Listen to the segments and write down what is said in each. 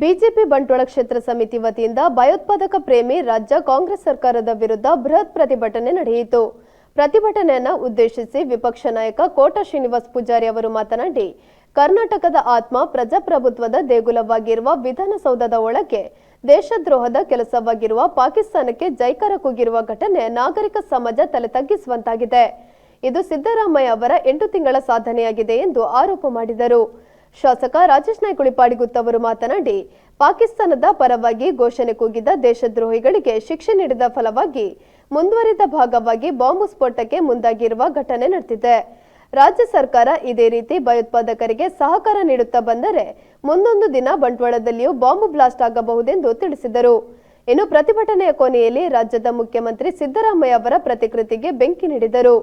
BJP Bantwal ಕ್ಷೇತ್ರ ಸಮಿತಿ ವತಿಯಿಂದ ಭಯೋತ್ಪಾದಕ ಪ್ರೇಮಿ ರಾಜ್ಯ ಕಾಂಗ್ರೆಸ್ ಸರ್ಕಾರದ ವಿರುದ್ಧ ಬೃಹತ್ ಪ್ರತಿಭಟನೆ ನಡೆಯಿತು. ಪ್ರತಿಭಟನೆಯನ್ನು ಉದ್ದೇಶಿಸಿ ವಿಪಕ್ಷ ನಾಯಕ ಕೋಟ ಶ್ರೀನಿವಾಸ್ ಪೂಜಾರಿ ಅವರು ಮಾತನಾಡಿ, ಕರ್ನಾಟಕದ ಆತ್ಮ ಪ್ರಜಾಪ್ರಭುತ್ವದ ದೇಗುಲವಾಗಿರುವ ವಿಧಾನಸೌಧದ ಒಳಗೆ ದೇಶದ್ರೋಹದ ಕೆಲಸವಾಗಿರುವ ಪಾಕಿಸ್ತಾನಕ್ಕೆ ಜೈಕಾರ ಕೂಗಿರುವ ಘಟನೆ ನಾಗರಿಕ ಸಮಾಜ ತಲೆ ತಗ್ಗಿಸುವಂತಾಗಿದೆ. ಇದು ಸಿದ್ದರಾಮಯ್ಯ ಅವರ ಎಂಟು ತಿಂಗಳ ಸಾಧನೆಯಾಗಿದೆ ಎಂದು ಆರೋಪ ಮಾಡಿದರು. ಶಾಸಕ ರಾಜೇಶ್ ನಾಯ್ಕ ಉಳಿಪಾಡಿಗುತ್ ಅವರು ಮಾತನಾಡಿ, ಪಾಕಿಸ್ತಾನದ ಪರವಾಗಿ ಘೋಷಣೆ ಕೂಗಿದ ದೇಶದ್ರೋಹಿಗಳಿಗೆ ಶಿಕ್ಷೆ ನೀಡಿದ ಫಲವಾಗಿ ಮುಂದುವರಿದ ಭಾಗವಾಗಿ ಬಾಂಬು ಸ್ಫೋಟಕ್ಕೆ ಮುಂದಾಗಿರುವ ಘಟನೆ ನಡೆದಿದೆ. ರಾಜ್ಯ ಸರ್ಕಾರ ಇದೇ ರೀತಿ ಭಯೋತ್ಪಾದಕರಿಗೆ ಸಹಕಾರ ನೀಡುತ್ತಾ ಬಂದರೆ ಮುಂದೊಂದು ದಿನ ಬಂಟ್ವಾಳದಲ್ಲಿಯೂ ಬಾಂಬು ಬ್ಲಾಸ್ಟ್ ಆಗಬಹುದೆಂದು ತಿಳಿಸಿದರು. ಇನ್ನು ಪ್ರತಿಭಟನೆಯ ಕೊನೆಯಲ್ಲಿ ರಾಜ್ಯದ ಮುಖ್ಯಮಂತ್ರಿ ಸಿದ್ದರಾಮಯ್ಯ ಅವರ ಪ್ರತಿಕೃತಿಗೆ ಬೆಂಕಿ ನೀಡಿದರು.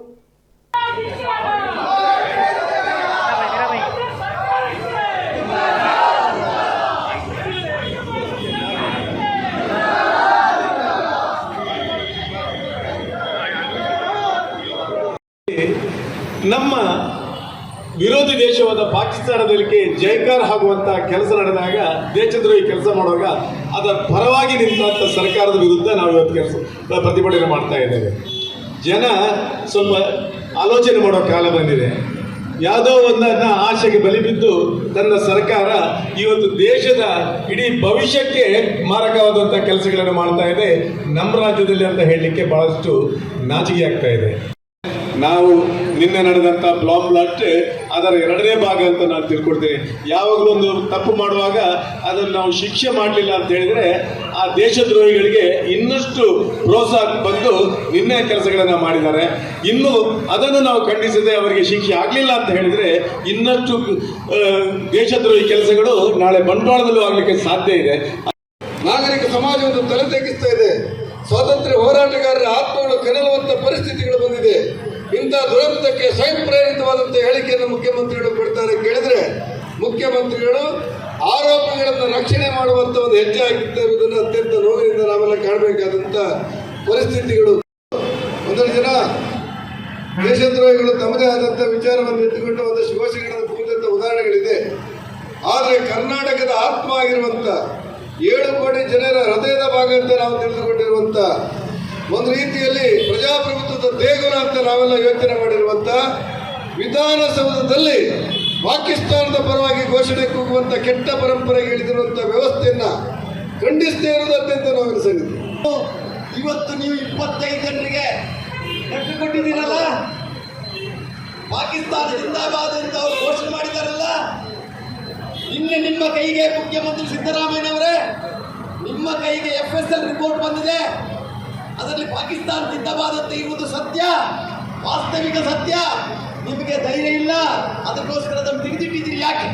ವಿರೋಧಿ ದೇಶವಾದ ಪಾಕಿಸ್ತಾನದಲ್ಲಿ ಜೈಕಾರ ಆಗುವಂತ ಕೆಲಸ ನಡೆದಾಗ ದೇಶದ್ರೋಹಿ ಕೆಲಸ ಮಾಡುವಾಗ ಅದರ ಪರವಾಗಿ ನಿಂತ ಸರ್ಕಾರದ ವಿರುದ್ಧ ನಾವು ಇವತ್ತು ಕೆಲಸ ಪ್ರತಿಭಟನೆ ಮಾಡ್ತಾ ಇದ್ದೇವೆ. ಜನ ಸ್ವಲ್ಪ ಆಲೋಚನೆ ಮಾಡೋ ಕಾಲ ಬಂದಿದೆ. ಯಾವುದೋ ಒಂದನ್ನ ಆಶೆಗೆ ಬಲಿ ಬಿದ್ದು ತನ್ನ ಸರ್ಕಾರ ಇವತ್ತು ದೇಶದ ಇಡೀ ಭವಿಷ್ಯಕ್ಕೆ ಮಾರಕವಾದಂಥ ಕೆಲಸಗಳನ್ನು ಮಾಡ್ತಾ ಇದೆ. ನಮ್ಮ ರಾಜ್ಯದಲ್ಲಿ ಅಂತ ಹೇಳಲಿಕ್ಕೆ ಬಹಳಷ್ಟು ನಾಚಿಕೆ ಆಗ್ತಾ ಇದೆ. ನಾವು ನಿನ್ನೆ ನಡೆದಂಥ ಬ್ಲಾಕ್ ಬ್ಲಾಸ್ಟ್ ಅದರ ಎರಡನೇ ಭಾಗ ಅಂತ ನಾನು ತಿಳ್ಕೊಡ್ತೇನೆ ಯಾವಾಗಲೂ ಒಂದು ತಪ್ಪು ಮಾಡುವಾಗ ಅದನ್ನು ನಾವು ಶಿಕ್ಷೆ ಮಾಡಲಿಲ್ಲ ಅಂತ ಹೇಳಿದ್ರೆ ಆ ದೇಶದ್ರೋಹಿಗಳಿಗೆ ಇನ್ನಷ್ಟು ಪ್ರೋತ್ಸಾಹ ಬಂದು ನಿನ್ನೆ ಕೆಲಸಗಳನ್ನು ಮಾಡಿದ್ದಾರೆ. ಇನ್ನು ಅದನ್ನು ನಾವು ಖಂಡಿಸದೆ ಅವರಿಗೆ ಶಿಕ್ಷೆ ಆಗಲಿಲ್ಲ ಅಂತ ಹೇಳಿದ್ರೆ ಇನ್ನಷ್ಟು ದೇಶದ್ರೋಹಿ ಕೆಲಸಗಳು ನಾಳೆ ಬಂಟ್ವಾಳದಲ್ಲೂ ಆಗಲಿಕ್ಕೆ ಸಾಧ್ಯ ಇದೆ. ನಾಗರಿಕ ಸಮಾಜವನ್ನು ತಲೆ ತಗ್ಗಿಸ್ತಾ ಇದೆ. ಸ್ವಾತಂತ್ರ್ಯ ಹೋರಾಟಗಾರರ ಆತ್ಮಗಳು ಕೆರಳುವಂತ ಪರಿಸ್ಥಿತಿಗಳು ಬಂದಿದೆ. ದುರಂತಕ್ಕೆ ಸ್ವಯಂ ಪ್ರೇರಿತವಾದಂತಹ ಹೇಳಿಕೆಯನ್ನು ಮುಖ್ಯಮಂತ್ರಿಗಳು ಕೊಡ್ತಾರೆ ಕೇಳಿದ್ರೆ, ಮುಖ್ಯಮಂತ್ರಿಗಳು ಆರೋಪಿಗಳನ್ನು ರಕ್ಷಣೆ ಮಾಡುವಂತ ಒಂದು ಹೆಜ್ಜೆ ಹಾಕಿದ್ದ ಇರುವುದನ್ನು ಅತ್ಯಂತ ನೋವಿನಿಂದ ನಾವೆಲ್ಲ ಕಾಣಬೇಕಾದಂತ ಪರಿಸ್ಥಿತಿಗಳು. ಒಂದಷ್ಟು ಜನ ದೇಶದ್ರೋಹಿಗಳು ತಮ್ಮದೇ ಆದಂಥ ವಿಚಾರವನ್ನು ಇಟ್ಟುಕೊಂಡು ಒಂದಷ್ಟು ಘೋಷಣೆಗಳನ್ನು ಕುರಿತಂತ ಉದಾಹರಣೆಗಳಿದೆ. ಆದರೆ ಕರ್ನಾಟಕದ ಆತ್ಮ ಆಗಿರುವಂತ ಏಳು ಕೋಟಿ ಜನರ ಹೃದಯದ ಭಾಗ ಅಂತ ನಾವು ತಿಳಿದುಕೊಂಡಿರುವಂತ ಒಂದು ರೀತಿಯಲ್ಲಿ ಪ್ರಜಾಪ್ರಭುತ್ವದ ದೇಗುಲ ಅಂತ ನಾವೆಲ್ಲ ಯೋಚನೆ ಮಾಡಿರುವಂತ ವಿಧಾನಸೌಧದಲ್ಲಿ ಪಾಕಿಸ್ತಾನದ ಪರವಾಗಿ ಘೋಷಣೆ ಕೂಗುವಂತ ಕೆಟ್ಟ ಪರಂಪರೆಗೆ ಇಳಿದಿರುವಂತ ವ್ಯವಸ್ಥೆಯನ್ನ ಖಂಡಿಸದೇ ಅತ್ಯಂತ ನೋವಿನ ಸಂಗತಿ ಇವತ್ತು ನೀವು ಇಪ್ಪತ್ತೈದು ಜನರಿಗೆ ಕಟ್ಟು ಕೊಟ್ಟಿದ್ದೀರಲ್ಲ? ಪಾಕಿಸ್ತಾನ ಜಿಂದಾಬಾದ್ ಅಂತ ಅವರು ಘೋಷಣೆ ಮಾಡಿದಾರಲ್ಲ? ನಿನ್ನೆ ನಿಮ್ಮ ಕೈಗೆ ಮುಖ್ಯಮಂತ್ರಿ ಸಿದ್ದರಾಮಯ್ಯನವರೇ ನಿಮ್ಮ ಕೈಗೆ ಎಫ್ ಎಸ್ ಎಲ್ ರಿಪೋರ್ಟ್ ಬಂದಿದೆ. ಅದರಲ್ಲಿ ಪಾಕಿಸ್ತಾನ ಸಿದ್ಧವಾದಂತೆ ಇರುವುದು ಸತ್ಯ ವಾಸ್ತವಿಕ ಸತ್ಯ. ನಿಮಗೆ ಧೈರ್ಯ ಇಲ್ಲ ಅದಕ್ಕೋಸ್ಕರ ಅದನ್ನು ತೆಗೆದಿಟ್ಟಿದ್ದೀರಿ ಯಾಕೆ?